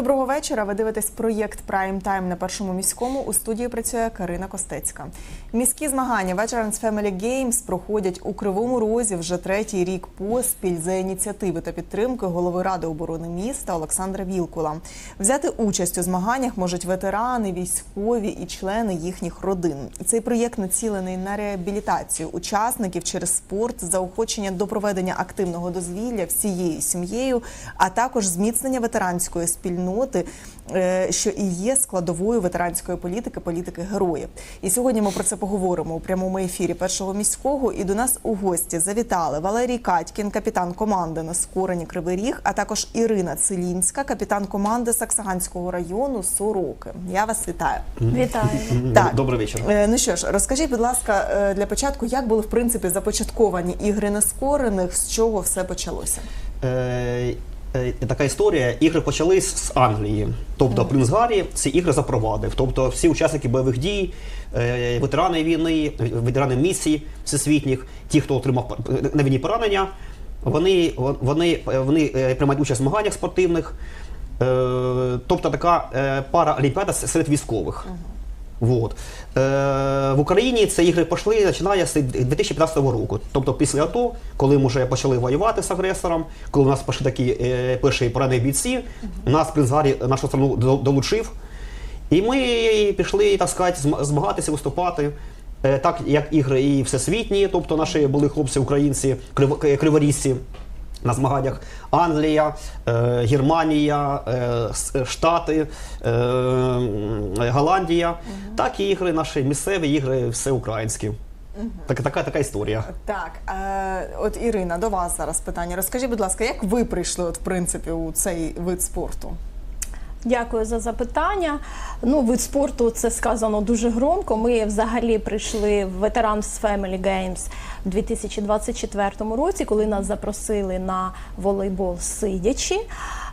Доброго вечора. Ви дивитесь проєкт Прайм Тайм на першому міському. У студії працює Карина Костецька. Міські змагання Veterans Family Games проходять у Кривому Розі вже третій рік поспіль за ініціативи та підтримки голови ради оборони міста Олександра Вілкула. Взяти участь у змаганнях можуть ветерани, військові і члени їхніх родин. Цей проєкт націлений на реабілітацію учасників через спорт, заохочення до проведення активного дозвілля всією сім'єю, а також зміцнення ветеранської спільноти, е, що і є складовою ветеранської політики, політики героїв. І сьогодні ми про це поговоримо у прямому ефірі першого міського. І до нас у гості завітали Валерій Катькін, капітан команди на скорені Кривий Ріг, а також Ірина Целінська, капітан команди Саксаганського району Сороки. Я вас вітаю. Вітаю. Так. Добрий вечір. Е, Ну що ж, розкажіть, будь ласка, е, для початку, як були в принципі започатковані ігри нескорених, з чого все почалося? Е, така історія. Ігри почались з Англії. Тобто принц Гаррі ці ігри запровадив. Тобто всі учасники бойових дій, е, ветерани війни, ветерани місій всесвітніх, ті, хто отримав на війні поранення, вони, вони, вони е, приймають участь в змаганнях спортивних. Е, Тобто така е, пара олімпіада серед військових. Вот. Е, в Україні ці ігри пішли, починає з 2015 року. Тобто після АТО, коли ми вже почали воювати з агресором, коли у нас пішли такі е, перші поранені бійці, нас принц Гаррі нашу страну долучив. І ми пішли, так сказати, змагатися, виступати. Е, так як ігри і всесвітні, тобто наші були хлопці українці, крив- е, криворізці на змаганнях Англія, е, Германія, е, Штати, е, Голландія, так і ігри наші місцеві, ігри всеукраїнські. Так, така, така історія. Так, е, от Ірина, до вас зараз питання. Розкажіть, будь ласка, як ви прийшли, от в принципі, у цей вид спорту? Дякую за запитання. Ну, вид спорту це сказано дуже громко. Ми взагалі прийшли в Veterans Family Games у 2024 році, коли нас запросили на волейбол сидячи.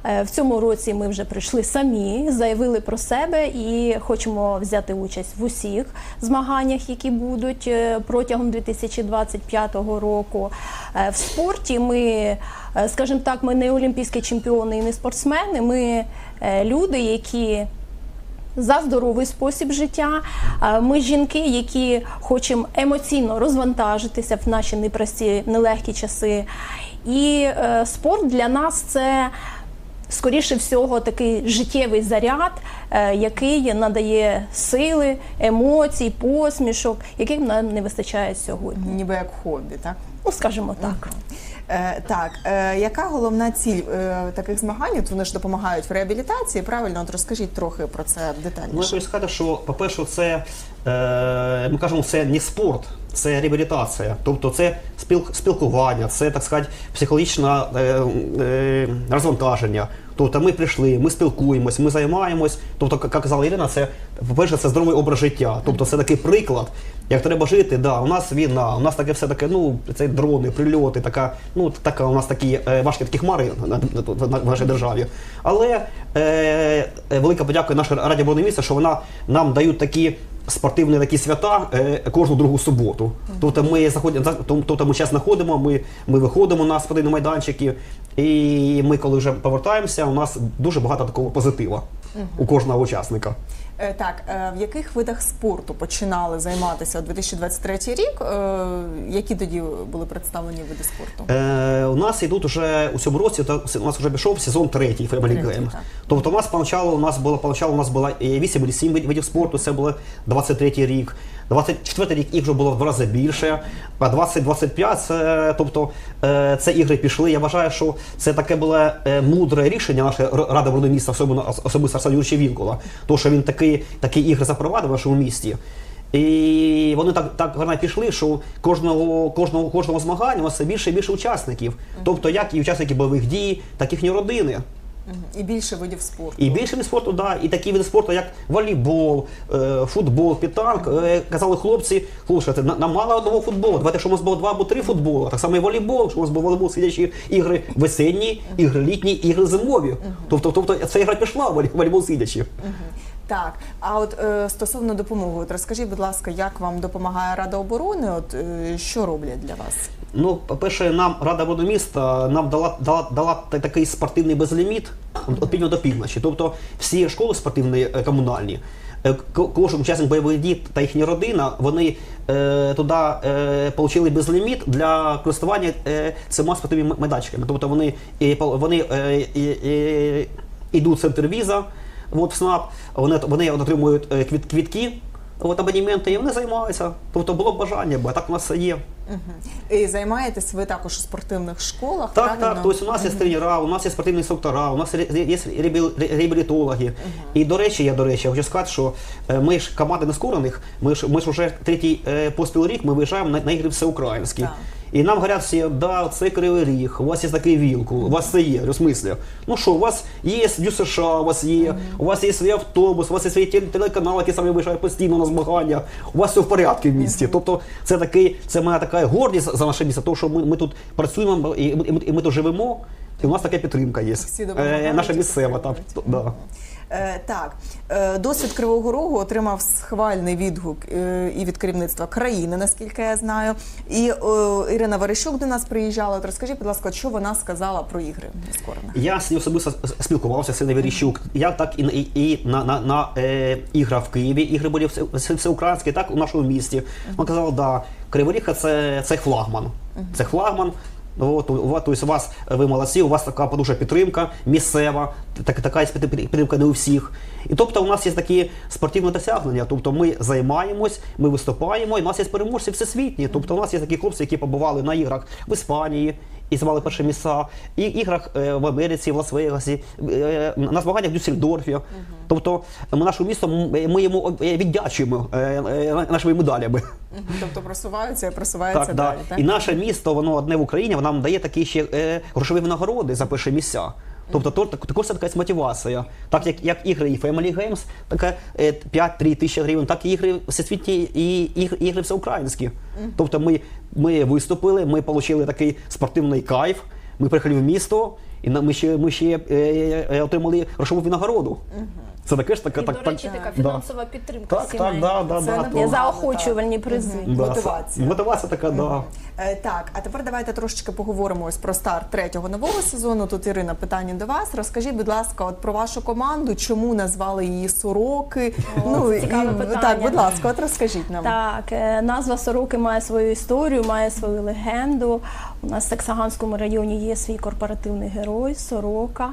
Е, В цьому році ми вже прийшли самі, заявили про себе і хочемо взяти участь в усіх змаганнях, які будуть е, протягом 2025 року. Е, В спорті ми, скажімо так, ми не олімпійські чемпіони і не спортсмени. Ми люди, які за здоровий спосіб життя. Ми жінки, які хочемо емоційно розвантажитися в наші непрості, нелегкі часи. І спорт для нас це. Скоріше всього, такий життєвий заряд, е, який надає сили, емоцій, посмішок, яких нам не вистачає сьогодні. Ніби як хобі, так? Ну, скажімо так. Е, так, е, яка головна ціль е, таких змагань? От вони ж допомагають в реабілітації. Правильно, от розкажіть трохи про це Ну, я детальніше. хочу сказати, що, по-перше, це е, ми кажемо, це не спорт, це реабілітація. Тобто це спіл, спілкування, це так сказати, психологічне е, розвантаження. Тобто ми прийшли, ми спілкуємось, ми займаємось. Тобто, як казала Ірина, це по-перше, це здоровий образ життя. Тобто це такий приклад, як треба жити. Да, у нас війна, у нас таке все таке, ну це дрони, прильоти, така, ну така у нас такі е, важкі такі хмари на, нашій державі. Але е, е, велика подяка нашій раді міста, що вона нам дають такі. Спортивні такі свята е, кожну другу суботу. Тобто ми заходимо, за- тоб- тобто ми зараз знаходимо, ми, ми виходимо на спортивні майданчики, і ми, коли вже повертаємося, у нас дуже багато такого позитива у кожного учасника. Е, Так, е, в яких видах спорту починали займатися у 2023 рік? Е, Які тоді були представлені види спорту? Е, у нас йдуть уже у цьому році, у нас вже пішов сезон третій Family Game. Тобто у нас поначалу у нас було поначалу у нас було 8 чи 7 видів спорту, це було 23 рік. 24 рік їх вже було в два рази більше, а 20-25 це, тобто, е, це ігри пішли. Я вважаю, що це таке було е, мудре рішення нашої Ради оборони міста, особливо особисто Арсена Юрійовича Вілкула, тому що він такі, такі ігри запровадив в нашому місті. І вони так, так гарно пішли, що кожного, кожного, кожного змагання у нас все більше і більше учасників. Тобто як і учасники бойових дій, так і їхні родини. І більше видів спорту. І більше видів спорту, да, і такі види спорту, як волейбол, е, футбол, питанк. Е, казали хлопці, слушайте, на- нам мало одного футболу. Давайте, щоб у нас було два або три футболи. Так само і волейбол, щоб у нас був волейбол, сидячі ігри весенні, ігри літні, ігри зимові. Тобто, тобто ця ігра пішла, волей- волейбол сидячи. Так, а от е, стосовно допомоги, от розкажіть, будь ласка, як вам допомагає Рада оборони? От е, що роблять для вас? Ну, по-перше, нам Рада оборони міста нам дала, дала, дала такий спортивний безліміт від півдня до півночі. Тобто всі школи спортивні е, комунальні, е, кожен учасник бойових дій та їхня родина, вони е, туди е, отримали безліміт для користування е, цими спортивними майданчиками. Тобто вони, вони е, е, йдуть в центр віза, от, в СНАП, вони, вони отримують е, квіт, квітки. От абонементи, і вони займаються. Тобто було б бажання, бо так у нас все І займаєтесь ви також у спортивних школах, Так, правильно? так. Тобто у нас є тренера, у нас є спортивні інструктора, у нас є є реабіл- реабілітологи. І до речі, я до речі, я хочу сказати, що е, ми ж команда нескорених, ми ж ми ж вже третій е, поспіл рік ми виїжджаємо на, на ігри всеукраїнські. Так. І нам говорять всі, да, це кривий ріг, у вас є такий вілку, у вас це є. Я смислі? Ну що, у вас є Дю США, у вас є, у вас є свій автобус, у вас є свій теле- телеканал, який саме виїжджає постійно на змагання, у вас все в порядку в місті. Тобто це такий, це моя така гордість за наше місто, тому що ми, ми тут працюємо і ми, і і ми тут живемо, і у нас така підтримка є. Всі Е, наша місцева, підтримують. Да. Е, так, е, досвід Кривого Рогу отримав схвальний відгук е, і від керівництва країни, наскільки я знаю. І Ірина Верещук до нас приїжджала. От розкажіть, будь ласка, що вона сказала про ігри нескорених? Я з нею особисто спілкувався з Синою Веріщук. Я так і, на- і, і на, на, на е, ігра в Києві, ігри були все, все, всеукраїнські, так у нашому місті. Вона казала, да, Кривий Ріг це, це флагман. Це флагман. От, у вас, тобто у вас ви молодці, у вас така подужа підтримка місцева, так, така підтримка не у всіх. І тобто у нас є такі спортивні досягнення. Тобто ми займаємось, ми виступаємо, і у нас є переможці всесвітні. Тобто у нас є такі хлопці, які побували на іграх в Іспанії, і звали перші місця, і іграх е, в Америці, в Лас-Вегасі, е, на змаганнях в Дюссельдорфі. Тобто ми нашому місто ми йому е, віддячуємо е, е, нашими медалями. Тобто просуваються і просуваються Так, да. далі. Так? І наше місто, воно одне в Україні, воно нам дає такі ще е, грошові винагороди за перші місця. Тобто то, також це така мотивація. Так як, як ігри і Family Games, така е, 5-3 тисячі гривень, так і ігри всесвітні і ігри, ігри всеукраїнські. Тобто ми, ми виступили, ми отримали такий спортивний кайф, ми приїхали в місто, і ми ще, ми ще е, е, отримали грошову винагороду. Це таке ж така І, так, до речі, так, така да. фінансова підтримка Так, сімей. так, да, да, Це да, не то- заохочувальні призи. да, мотивація. Мотивація така, да. Е, Так, а тепер давайте трошечки поговоримо ось про старт третього нового сезону. Тут Ірина, питання до вас. Розкажіть, будь ласка, от про вашу команду, чому назвали її сороки? О, це цікаве питання. так, будь ласка, от розкажіть нам. Так, е, назва Сороки має свою історію, має свою легенду. У нас в Саксаганському районі є свій корпоративний герой Сорока.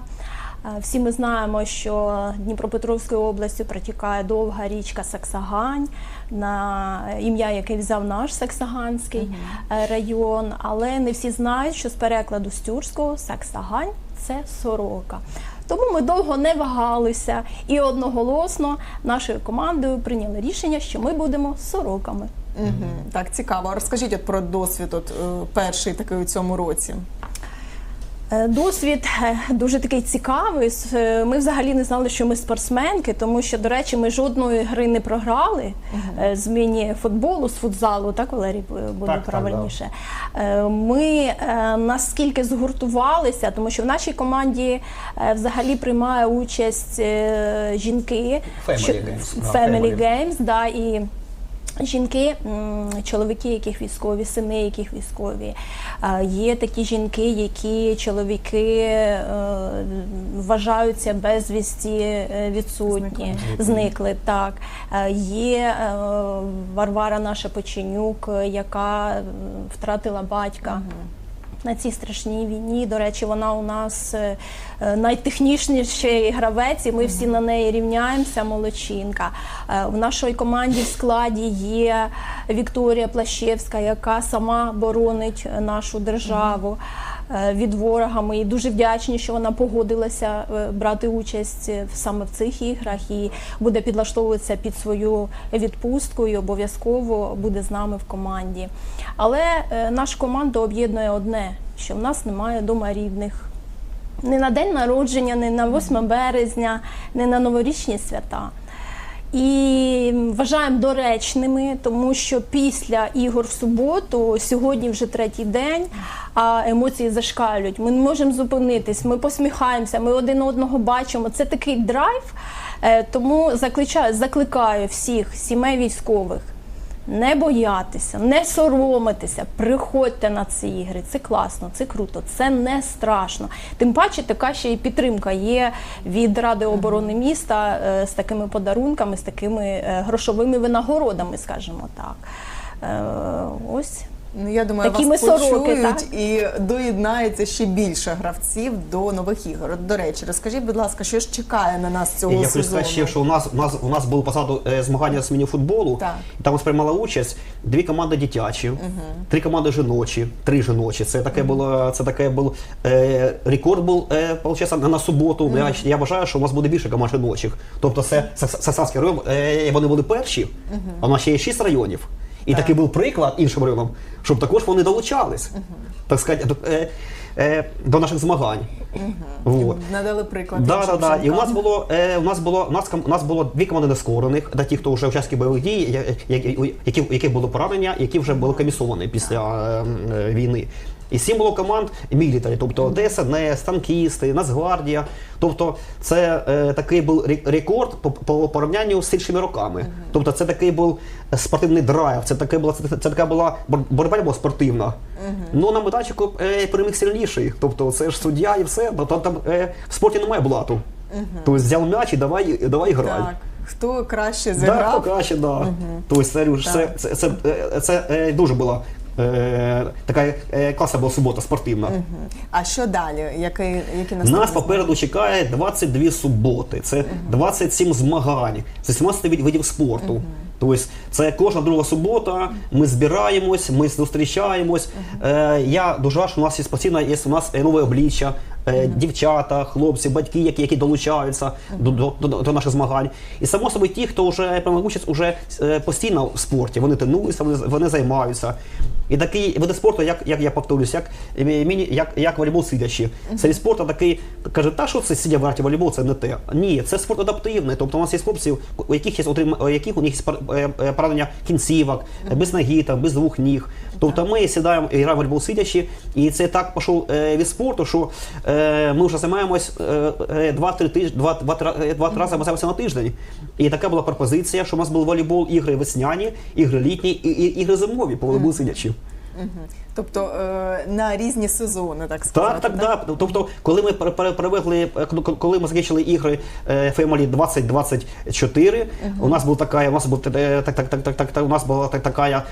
Е, Всі ми знаємо, що Дніпропетровською областю протікає довга річка Саксагань, на ім'я яке взяв наш Саксаганський е, район. Але не всі знають, що з перекладу з тюркського Саксагань це сорока. Тому ми довго не вагалися і одноголосно нашою командою прийняли рішення, що ми будемо сороками. Мгм. Так, цікаво. Розкажіть от про досвід, от е, перший такий у цьому році. Е, Досвід е, дуже такий цікавий. Е, Ми взагалі не знали, що ми спортсменки, тому що, до речі, ми жодної гри не програли е, з міні-футболу, з футзалу, так, Валерій, буде Так, так, правильніше. Е, Ми е, наскільки згуртувалися, тому що в нашій команді взагалі приймає участь жінки. Family Games, да, Family. Games, да, і Жінки, чоловіки, яких військові, сини, яких військові. Е, Є такі жінки, які чоловіки е, вважаються безвісті е, відсутні, зникли. Так Е, є Варвара наша Печенюк, е, яка втратила батька. На цій страшній війні, до речі, вона у нас е, е, найтехнічніший гравець, і ми всі на неї рівняємося. Молодчинка. Е, В нашій команді в складі є Вікторія Плащевська, яка сама боронить нашу державу від ворога. Ми дуже вдячні, що вона погодилася е, брати участь е, саме в цих іграх і буде підлаштовуватися під свою відпустку і обов'язково буде з нами в команді. Але е, нашу команду об'єднує одне, що в нас немає дома рідних. Не на день народження, не на 8 березня, не на новорічні свята. І вважаємо доречними, тому що після ігор в суботу, сьогодні вже третій день, а емоції зашкалюють. Ми не можемо зупинитись, ми посміхаємося, ми один одного бачимо. Це такий драйв. Е, Тому закликаю, закликаю всіх сімей військових Не боятися, не соромитися, приходьте на ці ігри. Це класно, це круто, це не страшно. Тим паче, така ще і підтримка є від Ради оборони міста е, з такими подарунками, з такими е, грошовими винагородами, скажімо так. Е, Ось Ну, я думаю, Такі вас сороки, почують так? і доєднається ще більше гравців до нових ігор. До речі, розкажіть, будь ласка, що ж чекає на нас цього Я хочу сказати ще, що у нас у нас у нас було позаду е, змагання з мініфутболу. Так. Там сприймала участь дві команди дитячі, три команди жіночі, три жіночі. Це таке було. Це таке був е, рекорд був е, получається, на, на суботу. Я, я вважаю, що у нас буде більше команд жіночих. Тобто, це Сакс- Саксанський район. Е, вони були перші, а у нас ще є шість районів. І такий був приклад іншим районам, щоб також вони долучались, так сказати, до, е, е, до наших змагань. Вот. Надали приклад. Да, да, да. І у нас було е, у нас було у нас у нас було дві команди нескорених, та ті, хто вже учасники бойових дій, які у яких було поранення, які вже були комісовані після е, е, війни. І сім було команд мілітарі, тобто ДСНС, танкісти, Нацгвардія. Тобто це е, такий був рекорд по, по порівнянню з іншими роками. Тобто це такий був спортивний драйв, це таке була це, це така була боротьба була спортивна. Ну на медальчику е, переміг сильніший. Тобто це ж суддя і все. Тобто там е, в спорті немає блату. Тобто взяв м'яч і давай, давай грай. Так. Хто краще Да, зіграв? хто краще, да. Тобто це, Люш, це, це, це, е, це, е, дуже була е, така е, класна була субота спортивна. А що далі? Який, які Нас попереду чекає 22 суботи, це 27 змагань, це 17 від- видів спорту. Тобто це кожна друга субота, ми збираємось, ми зустрічаємось. Е, я дуже рад, що у нас є постійно є у нас нове обличчя, е, дівчата, хлопці, батьки, які, які долучаються до, до, до, до наших змагань. І само собою ті, хто вже приймав участь уже е, постійно в спорті, вони тренуються, вони, вони займаються. І такий види спорту, як, як я повторюсь, як, міні, як, як волейбол сидячи. Серед спорту такий каже, та що це сидя в арті волейбол, це не те. Ні, це спорт адаптивний. Тобто у нас є хлопці, у яких є у яких у них є поранення кінцівок, е, без ноги, там, без двох ніг. Тобто ми сідаємо і граємо в сидячи, і це так пішов е, від спорту, що е, ми вже займаємось е, е, два-три тижні, два, два, три- е, два-три займаємося на тиждень. І така була пропозиція, що у нас був волейбол, ігри весняні, ігри літні і, і ігри зимові по волейболу сидячи. Тобто е, на різні сезони, так сказати. Так, так, так. Тобто, коли ми пере- пере- е, коли ми закінчили ігри Family 2024, у нас була така, у нас була е, так, так, так, так, так, у нас була так, така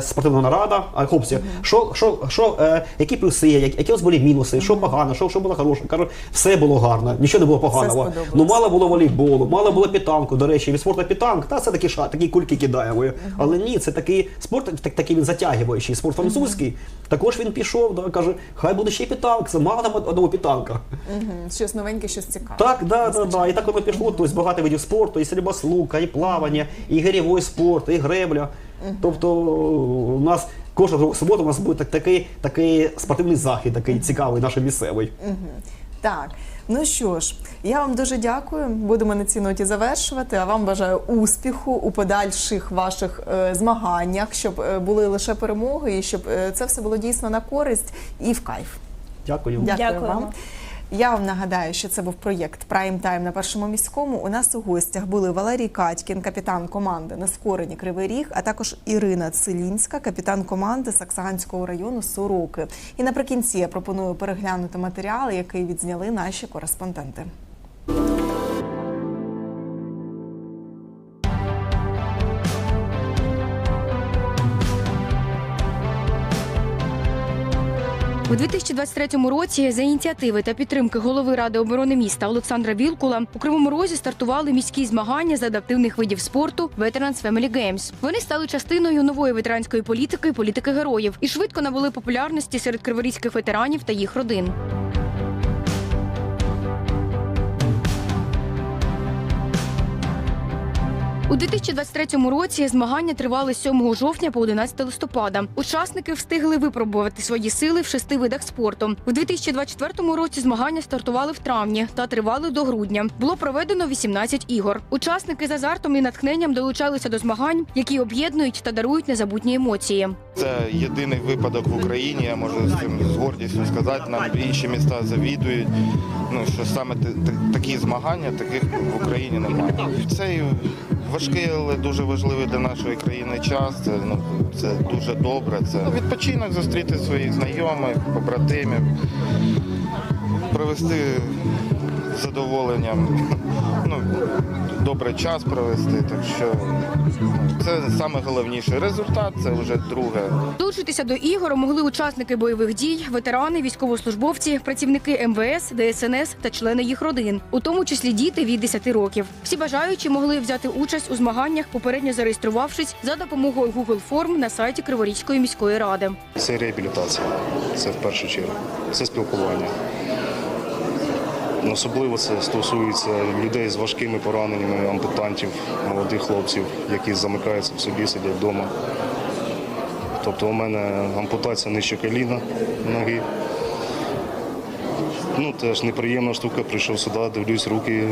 спортивна нарада. А хлопці, що, що, що, які плюси, які у нас були мінуси, що погано, що, що було хороше. Кажу, все було гарно, нічого не було поганого. Ну мало було волейболу, мало було пітанку. До речі, від спорту пітанк, та це такі ша, такі кульки кидаємо. Але ні, це такий спорт, так, такий він затягуючий. Спорт французький. Також він пішов, да, каже, хай буде ще й це мало там одного пітанка. Мгм. Щось новеньке, щось цікаве. Так, да, да, да. І так воно пішло. Тобто багато видів спорту, і стрільба з лука, і плавання, і гирєвий спорт, і гребля. Тобто у нас кожна друга субота у нас буде так, такий, такий спортивний захід, такий цікавий, наш місцевий. Так, ну що ж, я вам дуже дякую. Будемо на цій ноті завершувати. А вам бажаю успіху у подальших ваших е, змаганнях, щоб е, були лише перемоги, і щоб е, це все було дійсно на користь і в кайф. Дякую. Дякую Дякуємо. вам. Я вам нагадаю, що це був проєкт Прайм Тайм на першому міському. У нас у гостях були Валерій Катькін, капітан команди Нескорені Кривий Ріг, а також Ірина Целінська, капітан команди Саксаганського району Сороки. І наприкінці я пропоную переглянути матеріал, який відзняли наші кореспонденти. 2023 році за ініціативи та підтримки голови ради оборони міста Олександра Вілкула у Кривому Розі стартували міські змагання з адаптивних видів спорту Veterans Family Games. Вони стали частиною нової ветеранської політики, політики героїв і швидко набули популярності серед криворізьких ветеранів та їх родин. У 2023 році змагання тривали з 7 жовтня по 11 листопада. Учасники встигли випробувати свої сили в шести видах спорту. У 2024 році змагання стартували в травні та тривали до грудня. Було проведено 18 ігор. Учасники з азартом і натхненням долучалися до змагань, які об'єднують та дарують незабутні емоції. Це єдиний випадок в Україні, я можу з цим з гордістю сказати. Нам інші міста завідують. Ну що саме такі змагання таких в Україні немає. Цей Важкий, але дуже важливий для нашої країни час. Це, ну, це дуже добре. Це відпочинок зустріти своїх знайомих, побратимів, провести задоволенням, ну, добре час провести. Так що ну, це саме головніше. Результат це вже друге. Долучитися до ігор могли учасники бойових дій, ветерани, військовослужбовці, працівники МВС, ДСНС та члени їх родин, у тому числі діти від 10 років. Всі бажаючі могли взяти участь у змаганнях, попередньо зареєструвавшись за допомогою Google форм на сайті Криворізької міської ради. Це реабілітація, це в першу чергу, це спілкування. Особливо це стосується людей з важкими пораненнями, ампутантів, молодих хлопців, які замикаються в собі, сидять вдома. Тобто у мене ампутація нижче коліна ноги. Ну, теж неприємна штука, прийшов сюди, дивлюсь, руки,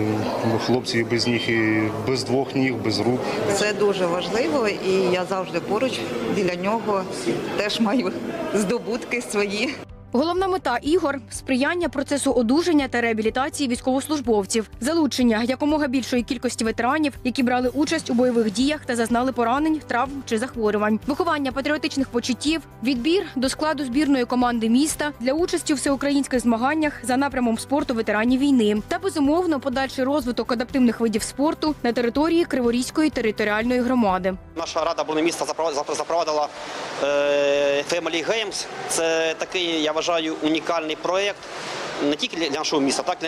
хлопці без ніг, і без двох ніг, без рук. Це дуже важливо, і я завжди поруч біля нього теж маю здобутки свої. Головна мета ігор сприяння процесу одужання та реабілітації військовослужбовців, залучення якомога більшої кількості ветеранів, які брали участь у бойових діях та зазнали поранень, травм чи захворювань, виховання патріотичних почуттів, відбір до складу збірної команди міста для участі у всеукраїнських змаганнях за напрямом спорту ветеранів війни та безумовно подальший розвиток адаптивних видів спорту на території Криворізької територіальної громади. Наша рада міста запро- запро- запровадила е, Family Games. Це такий, я вважаю, унікальний проєкт. Не тільки для нашого міста, так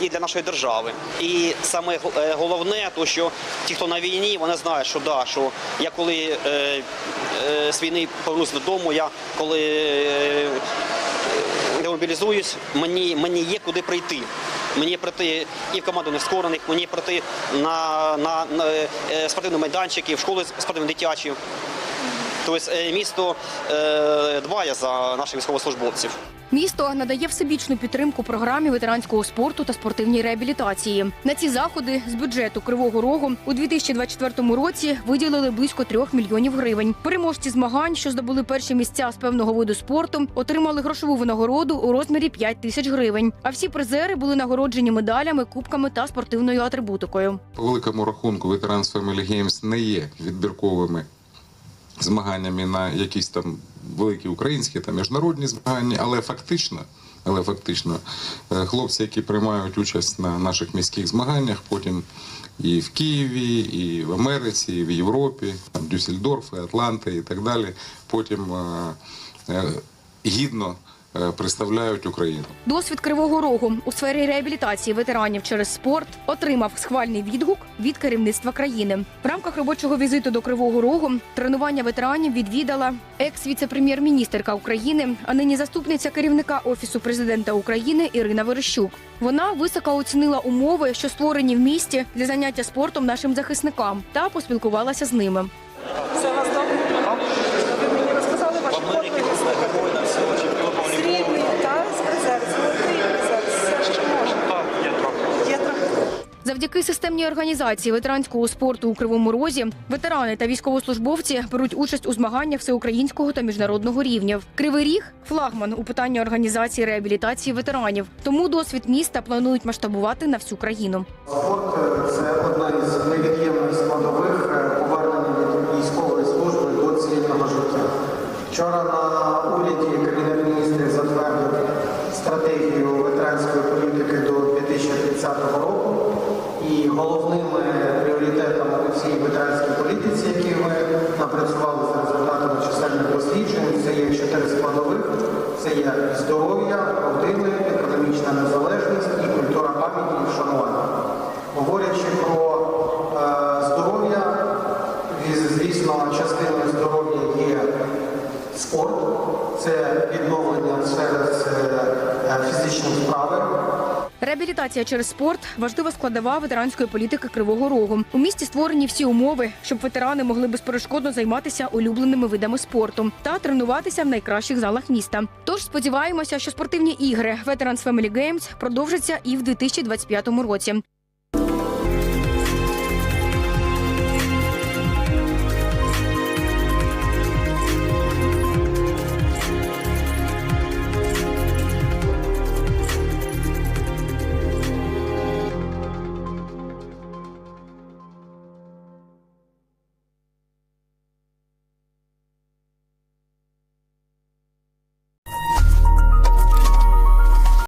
і для, нашої держави. І саме е, головне, то що ті, хто на війні, вони знають, що да, що я коли е, е, з війни повернуся додому, я коли е, демобілізуюсь, мені, мені є куди прийти. Мені прийти і в команду нескорених, мені прийти на, на, на е, спортивні майданчики, в школи спортивні дитячі. Тобто е, місто е, дбає за наших військовослужбовців. Місто надає всебічну підтримку програмі ветеранського спорту та спортивній реабілітації. На ці заходи з бюджету Кривого Рогу у 2024 році виділили близько трьох мільйонів гривень. Переможці змагань, що здобули перші місця з певного виду спорту, отримали грошову винагороду у розмірі 5 тисяч гривень. А всі призери були нагороджені медалями, кубками та спортивною атрибутикою. По великому рахунку Veterans Family Games не є відбірковими змаганнями на якісь там великі українські та міжнародні змагання, але фактично, але фактично е, хлопці, які приймають участь на наших міських змаганнях, потім і в Києві, і в Америці, і в Європі, там Дюссельдорф, і Атланта і так далі, потім е, е, гідно представляють Україну. Досвід Кривого Рогу у сфері реабілітації ветеранів через спорт отримав схвальний відгук від керівництва країни. В рамках робочого візиту до Кривого Рогу тренування ветеранів відвідала екс-віце-прем'єр-міністерка України, а нині заступниця керівника офісу президента України Ірина Верещук. Вона високо оцінила умови, що створені в місті для заняття спортом нашим захисникам, та поспілкувалася з ними. Все у вас добре? Ви мені розказали ваші подвиги. Срібний, та з призер, золотий призер, все, що можна. Є трохи. Завдяки системній організації ветеранського спорту у Кривому Розі ветерани та військовослужбовці беруть участь у змаганнях всеукраїнського та міжнародного рівнів. Кривий ріг флагман у питанні організації реабілітації ветеранів. Тому досвід міста планують масштабувати на всю країну. Спорт це одна із невід'ємних складових е, повернення від військової служби до цивільного життя. Вчора на уряді Кабінет міністрів затвердив стратегію ветеранської політики до 2030 року. І головними пріоритетами у цій ветеранській політиці, які ми напрацювали за результатами чисельних досліджень, це є чотири складових: це є здоров'я, родини, економічна незалежність і культура пам'яті і вшанування. Говорячи про е, здоров'я, звісно, частиною здоров'я є спорт, це відновлення сфери з е, фізичної справи. Реабілітація через спорт важлива складова ветеранської політики Кривого Рогу. У місті створені всі умови, щоб ветерани могли безперешкодно займатися улюбленими видами спорту та тренуватися в найкращих залах міста. Тож сподіваємося, що спортивні ігри Veterans Family Games продовжаться і в 2025 році.